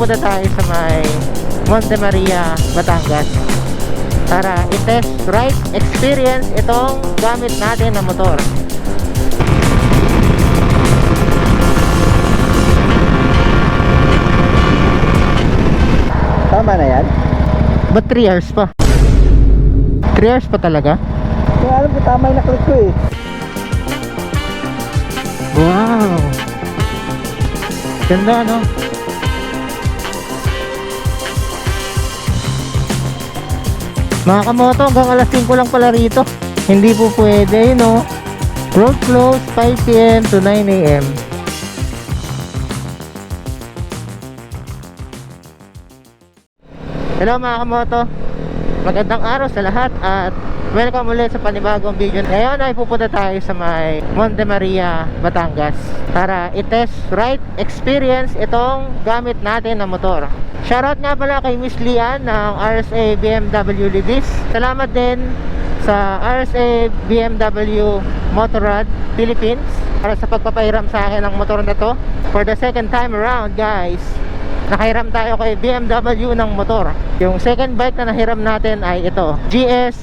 pupunta tayo sa may Monte Maria, Batangas. Para i-test ride experience itong gamit natin na motor. Tama na yan? Ba't 3 hours pa? 3 hours pa talaga? Kung alam ko tama yung naklik ko eh. Wow! Ganda no? Mga kamoto, hanggang alas 5 lang pala rito. Hindi po pwede, no? Road closed 5pm to 9am. Hello mga kamoto Magandang araw sa lahat at welcome ulit sa panibagong video. Ngayon ay pupunta tayo sa may Monte Maria, Batangas Para i-test ride experience itong gamit natin na motor. Shoutout nga pala kay Miss Lian ng RSA BMW Libis Salamat din sa RSA BMW Motorrad Philippines para sa pagpapahiram sa akin ng motor na to. For the second time around guys Nakahiram tayo kay BMW ng motor. Yung second bike na nahiram natin ay ito, GS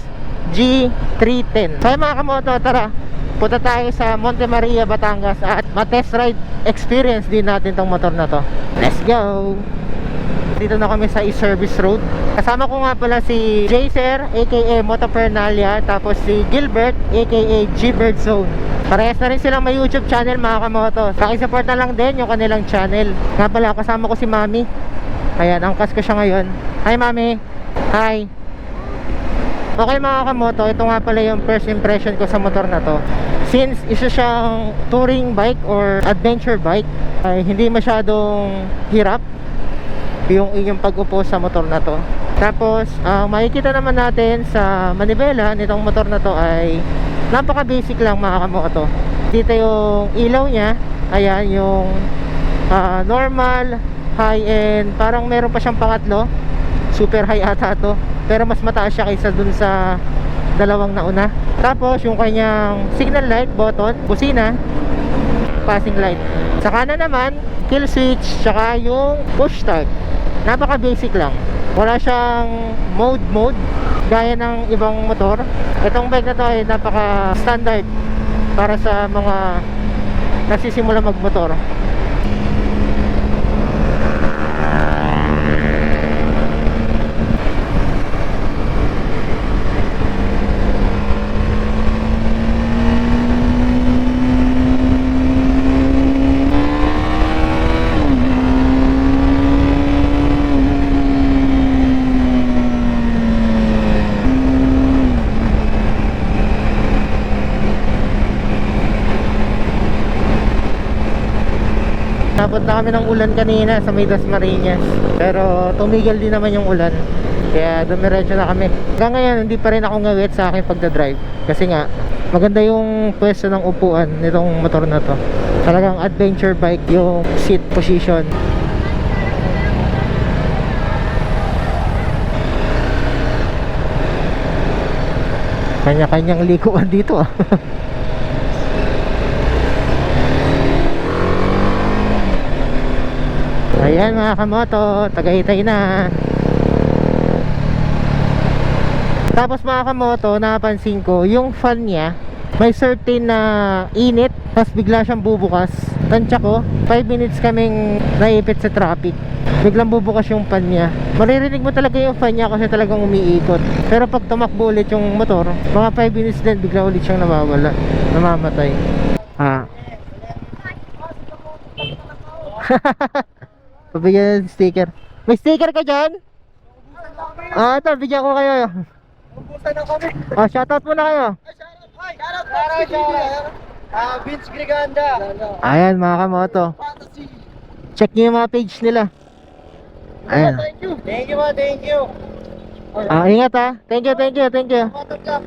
G310. So mga kamoto, tara, punta tayo sa Monte Maria, Batangas at ma-test ride experience din natin tong motor na to. Let's go! Dito na kami sa e-service road. Kasama ko nga pala si Jaser aka Motopernalia tapos si Gilbert aka G-Bird Zone. Parehas na rin silang may YouTube channel mga kamoto. Pakisupport na lang din yung kanilang channel. Nga pala kasama ko si Mami. Ayan, angkas ko siya ngayon. Hi Mami. Hi. Okay mga kamoto, ito nga pala yung first impression ko sa motor na to. Since isa siyang touring bike or adventure bike, ay hindi masyadong hirap yung inyong pag-upo sa motor na to. Tapos, ang makikita naman natin sa manibela nitong motor na to ay napaka basic lang mga kamoto. Dito yung ilaw niya, ayan yung ah, normal, high-end, parang meron pa siyang pangatlo. Super high ata to. Pero mas mataas siya kaysa dun sa dalawang nauna. Tapos yung kanyang signal light button, busina, passing light. Sa kanan naman, kill switch, tsaka yung push start. Napaka basic lang. Wala siyang mode mode gaya ng ibang motor. Itong bike na to ay napaka standard para sa mga nagsisimula magmotor. Napot na kami ng ulan kanina sa may Dasmariñas. Pero tumigil din naman yung ulan. Kaya dumiretso na kami. Hanggang ngayon, hindi pa rin ako ngawit sa aking pagdadrive. Kasi nga, maganda yung pwesto ng upuan nitong motor na to. Talagang adventure bike yung seat position. Kanya-kanyang likuan dito ah. Ayan mga kamoto, tagaytay na. Tapos mga kamoto, napansin ko, yung fan niya, may certain na init, tapos bigla siyang bubukas. Tansya ko, 5 minutes kaming naipit sa traffic. Biglang bubukas yung fan niya. Maririnig mo talaga yung fan niya kasi talagang umiikot. Pero pag tumakbo ulit yung motor, mga 5 minutes din, bigla ulit siyang nawawala. Namamatay. Ah. Pabigyan ng sticker. May sticker ka dyan? Ah, ito, bigyan ko kayo. Umbusan na kami. Ah, shoutout muna kayo. Shoutout! Shoutout! Shoutout! Ah, Vince Griganda. Ayan, mga kamoto. Fantasy. Check nyo yung mga page nila. Ayan. Thank you. Thank you, ma. Thank you. Ah, ingat ha. Thank you, thank you, thank you. Motor Cup.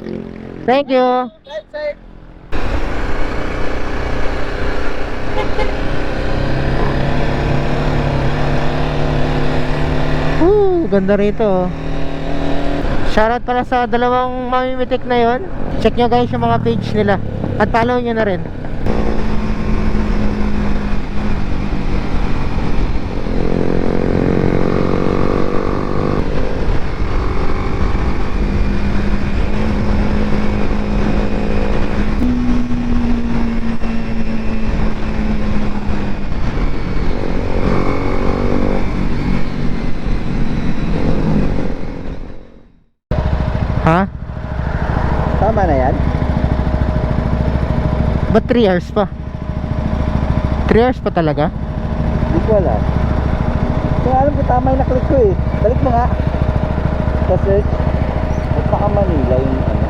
Thank you. Right side. Woo, ganda rito. oh. Shoutout pala sa dalawang mamimitik na yon. Check nyo guys yung mga page nila. At follow nyo na rin. Ba't 3 hours pa? 3 hours pa talaga? Hindi ko alam. Kaya alam ko tama yung naklik ko eh. Balik mo nga. Sa search. At baka Manila yung ano.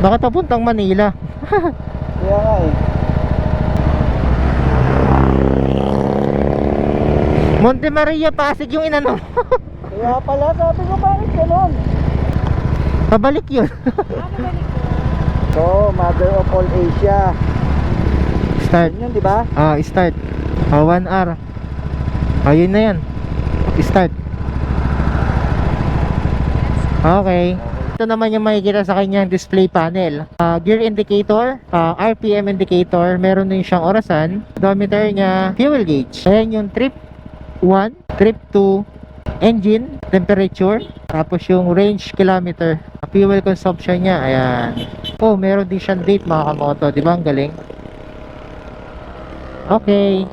Bakit papuntang Manila? Kaya nga eh. Monte Maria, Pasig yung inano. Kaya pala sabi ko bakit ganun? Pabalik yun. So, mother of all Asia. Start. Yun yun, di ba? Ah, start. Oh, 1 hour. Ayun na yan. Start. Okay. Ito naman yung makikita sa kanyang display panel. Ah, gear indicator, ah, RPM indicator, meron din siyang orasan, odometer niya, fuel gauge. Ayan yung trip 1, trip 2, engine, temperature, tapos yung range kilometer, fuel consumption niya, ayan. Oh, meron din siyang date mga kamoto, di ba? Ang galing. Okay.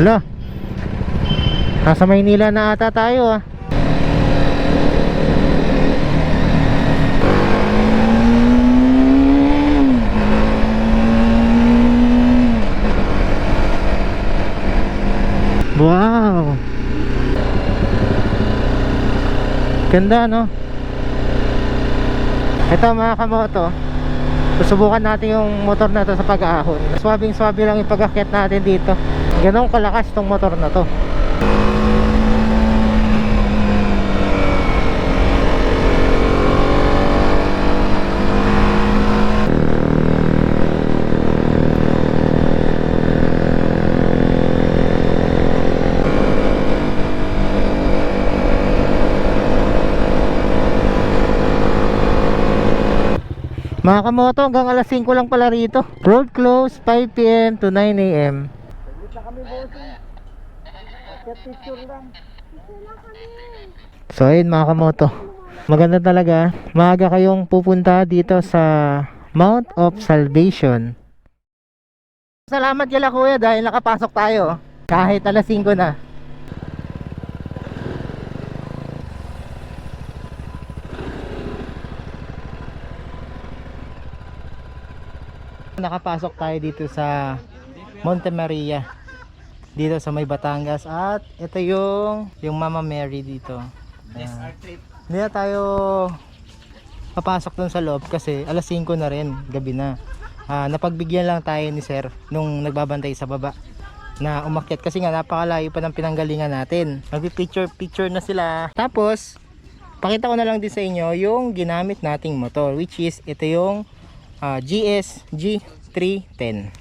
Hala. Nasa Maynila na ata tayo ah. Wow. Ganda no? Ito mga kamoto. Susubukan natin yung motor na to sa pag-ahon. Swabing swabe lang yung pag-akyat natin dito. Ganong kalakas tong motor na to. Mga kamoto, hanggang alas 5 lang pala rito. Road close 5pm to 9am. Kami, bossing. So ayun mga kamoto. Maganda talaga. Maaga kayong pupunta dito sa Mount of Salvation. Salamat yala kuya dahil nakapasok tayo. Kahit alas 5 na. Nakapasok tayo dito sa Monte Maria dito sa may Batangas at ito yung yung Mama Mary dito. Ah, Hindi na tayo papasok dun sa loob kasi alas 5 na rin, gabi na. Ah, napagbigyan lang tayo ni Sir nung nagbabantay sa baba na umakyat kasi nga napakalayo pa ng pinanggalingan natin. Magpi-picture picture na sila. Tapos pakita ko na lang din sa inyo yung ginamit nating motor which is ito yung ah, GS G310.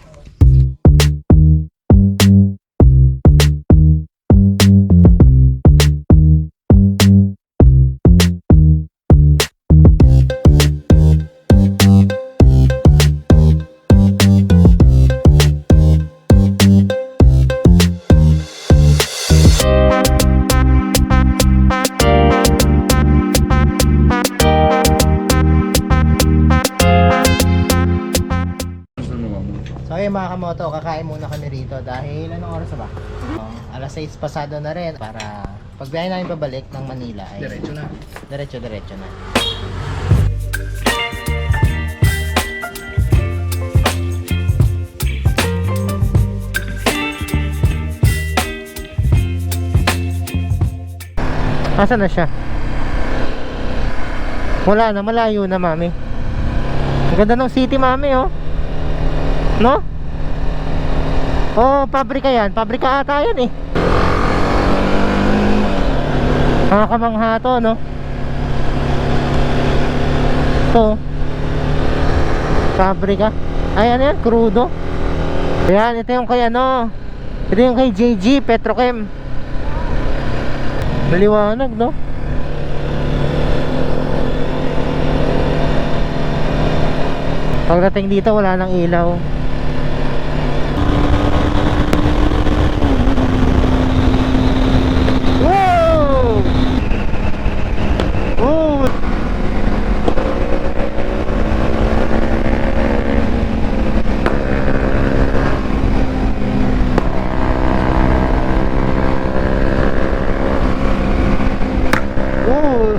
moto, kakain muna kami rito dahil anong oras ba? Um, alas 6 pasado na rin para pagbiyahe namin pabalik ng Manila ay diretso na. Diretso diretso na. Asan na siya? Wala na, malayo na mami. Ang ganda ng city mami oh. No? Oh, pabrika yan. Pabrika ata yan eh. Nakakamangha to, no? Ito. Pabrika. Ay, ano yan? Crudo. Ayan, ito yung kay ano. Ito yung kay JG Petrochem. Maliwanag, no? Pagdating dito, wala nang ilaw.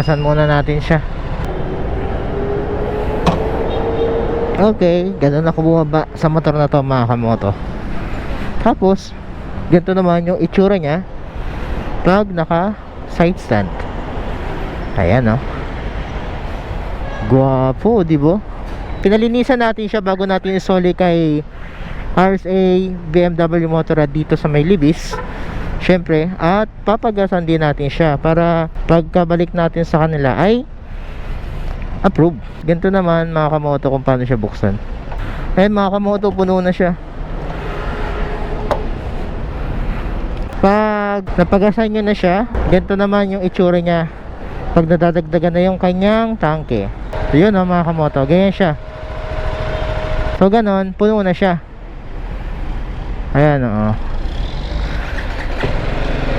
Pagasan muna natin siya. Okay, ganun ako bumaba sa motor na to mga kamoto. Tapos, ganito naman yung itsura niya pag naka side stand. Ayan oh. Guwapo, di ba? Pinalinisan natin siya bago natin isoli kay RSA BMW Motorrad dito sa may Libis. Syempre, at papagasan din natin siya para pagkabalik natin sa kanila ay approve. Ganito naman mga kamoto kung paano siya buksan. Ayun mga kamoto, puno na siya. Pag napagasan nyo na siya, ganito naman yung itsura niya pag nadadagdagan na yung kanyang tangke. So yun oh, mga kamoto, ganyan siya. So ganon, puno na siya. Ayan oo.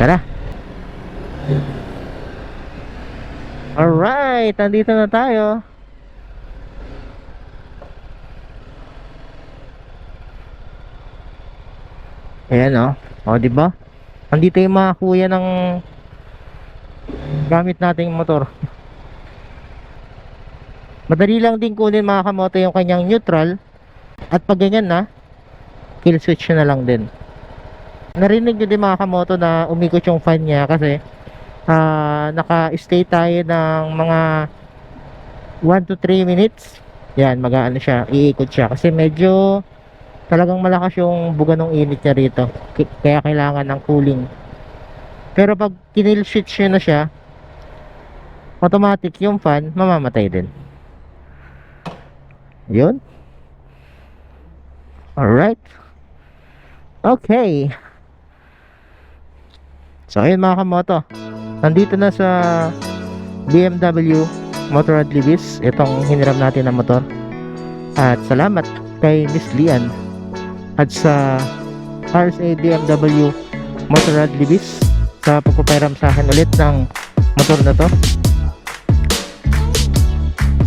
Tara. Alright, nandito na tayo. Ayan oh. O, di ba? Nandito yung mga kuya ng gamit nating motor. Madali lang din kunin mga kamoto yung kanyang neutral. At pag ganyan na, kill switch na lang din. Narinig nyo din mga kamoto na umikot yung fan niya kasi ah, naka-stay tayo ng mga 1 to 3 minutes. Yan, mag-ano siya, iikot siya. Kasi medyo talagang malakas yung buga ng init niya rito. Kaya kailangan ng cooling. Pero pag kinil switch nyo na siya, automatic yung fan, mamamatay din. Yun. Alright. Okay. So, ayun mga kamoto. Nandito na sa BMW Motorrad Libis itong hiniram natin na motor. At salamat kay Miss Lian at sa RSA BMW Motorrad Libis sa pagpapairam sa akin ulit ng motor na to.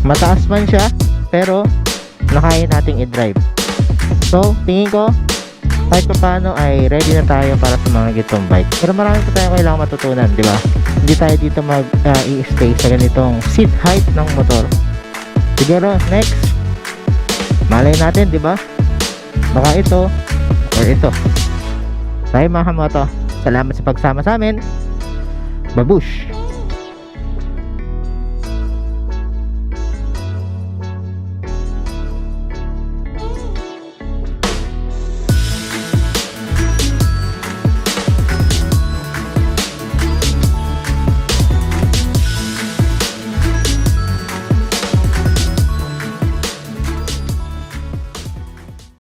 Mataas man siya, pero nakaya nating i-drive. So, tingin ko, kahit pa paano ay ready na tayo para sa mga gitong bike. Pero marami pa tayong kailangan matutunan, di ba? Hindi tayo dito mag ah, sa ganitong seat height ng motor. Siguro, next, malay natin, di ba? Baka ito, or ito. Tayo mga kamoto, salamat sa pagsama sa amin. Babush!